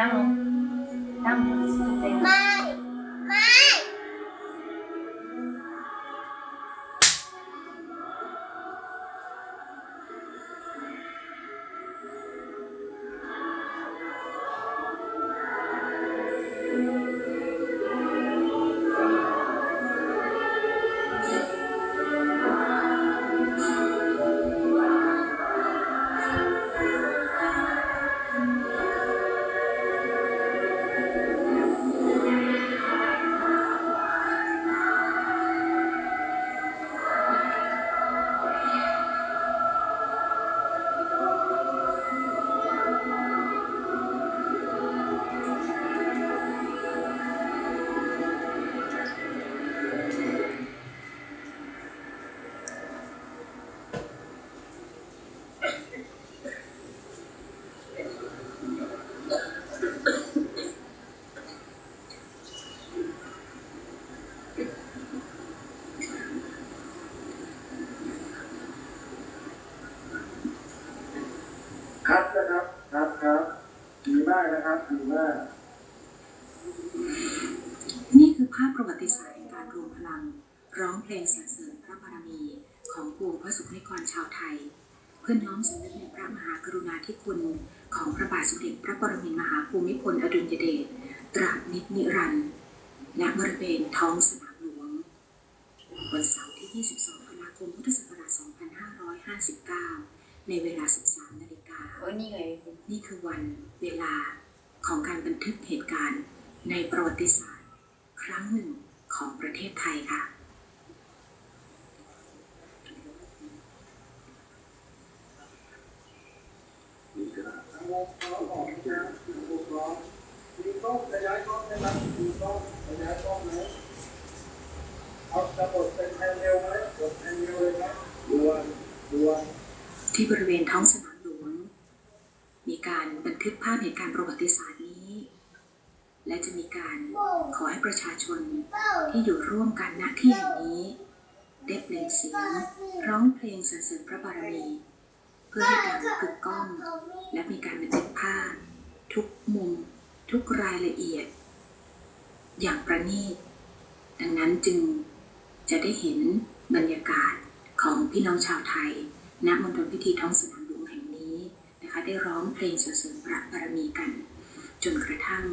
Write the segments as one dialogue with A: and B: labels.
A: นั่งลงนั่
B: นะครับดีมากนี่คื
C: อภาพประวัติศาสตร์แห่งการรวมพลัง ร้องเพลงสรรเสริญพระบารมีของปวงพระสุขนิกรชาวไทย เพื่อน้อมสำนึกในพระมหากรุณาธิคุณของพระบาทสมเด็จพระปรมินทรมหาภูมิพลอดุลยเดชตราบนิจนิรันดร์ณบริเวณท้องสนามหลวง วันเสาร์ที่ 22ตุลาคมพุทธศักราช 2559 ในเวลา 13นาฬิกา
A: โอ้ยนี่ไง
C: นี่คือวันเวลา ของการบันทึกเหตุการณ์ในประวัติศาสตร์ ครั้งหนึ่งของประเทศไทยค่ะ
B: ทั้งวงล้อมออกนะครับวงล้อมมีกล้องขยายกล้องนะครับมีกล้องขยายกล้องไหมเอาจะกดเป็นแผ่นเร็วไหมกดแผ่นเร็วเลยนะด่วนด่วน
C: ที่บริเวณท้องสนามหลวง มีการบันทึกภาพเหตุการณ์ประวัติศาสตร์นี้ และจะมีการขอให้ประชาชนที่อยู่ร่วมกันณที่แห่งนี้ได้เปล่งเสียงร้องเพลงสรรเสริญพระบารมี เพื่อให้การกึกก้อง และมีการบันทึกภาพ ทุกมุม ทุกรายละเอียด อย่างประณีต ดังนั้นจึงจะได้เห็นบรรยากาศของพี่น้องชาวไทย ณมณฑลพิธีท้องสนาม ได้ร้องเพลงสรรเสริญพระบารมีกัน จนกระทั่ง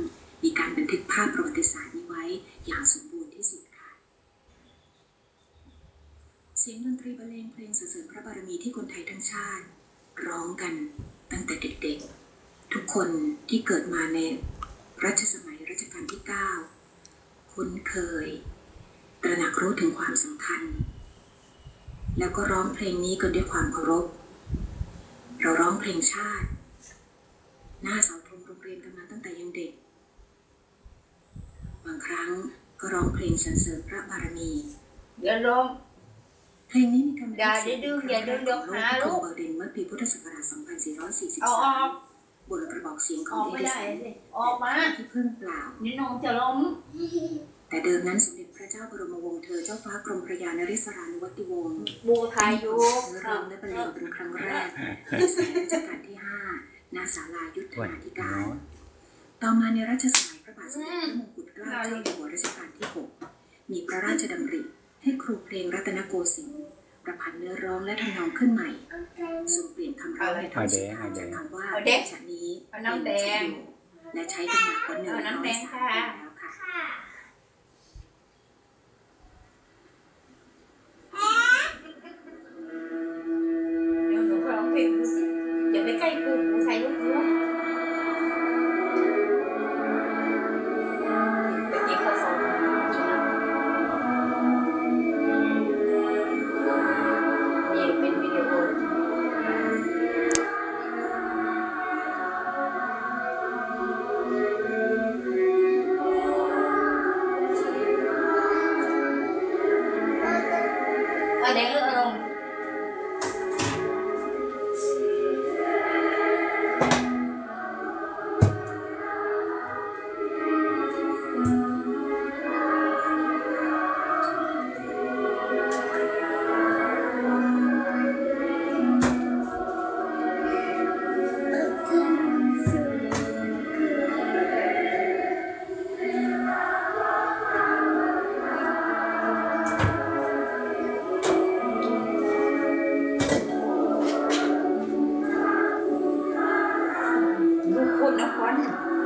C: มีการบันทึกภาพประวัติศาสตร์นี้ไว้อย่างสมบูรณ์ที่สุดค่ะ เสียงดนตรีบรรเลงเพลงสรรเสริญพระบารมีที่คนไทยทั้งชาติ ร้องกันตั้งแต่เด็กๆ ทุกคนที่เกิดมาในรัชสมัยรัชกาลที่ 9 คุ้นเคย ตระหนักรู้ถึงความสำคัญ แล้วก็ร้องเพลงนี้กันด้วยความเคารพ เราร้องเพลงชาติ หน้าเสาธงโรงเรียนกันมาตั้งแต่ยังเด็ก บางครั้งก็ร้องเพลงสรรเสริญพระบารมี
A: เดี๋ยวลง
C: เพลงนี้มีการบัน
A: อย่า
C: ทึกเสียง
A: ดื้อ
C: ครั้ง
A: อย่าดื้อ
C: แรกของโลก
A: เดี๋ยวหา
C: ที่ก
A: ลู
C: รุง
A: ก
C: เบอร์ลินเมื่อปีพุทธศักราช
A: เอาออก
C: 2443บนกระบอกเสียงข
A: อ
C: อง
A: อก
C: เอ
A: ไม่
C: ดิ
A: ได้
C: สัน
A: สิออกมา
C: ที่พึ่งเปล่า
A: นี่น้องจะล้ม
C: แต่เดิมนั้นสมเด็จพระเจ้าบรมวงศ์เธอเจ้าฟ้ากรมพระยานริศรานุ ติวงศ์
A: บูไทยอยู่
C: ร้องและบรรเลงเป็นครั้งแรกในสมัยรัชกาลที่5ณศาลายุทธนาธิการ ต่อมาในรัชสมัยพระบาทสมเด็จพระมงกุฎเกล้าเจ้าอยู่หัวรัชกาลที่6มีพระราชดำริให้ครูเพลงรัตนโกสินทร์ประพันธ์เนื้อร้องและทำนองขึ้นใหม่ทรงเปลี่ยนคำร้องในท่อนสุดท้ายจากคำว่าฉะนี้เป็นชโยและใช้กันมากว่าหนึ่งร้อยสามปีแล้ว
A: คนนคร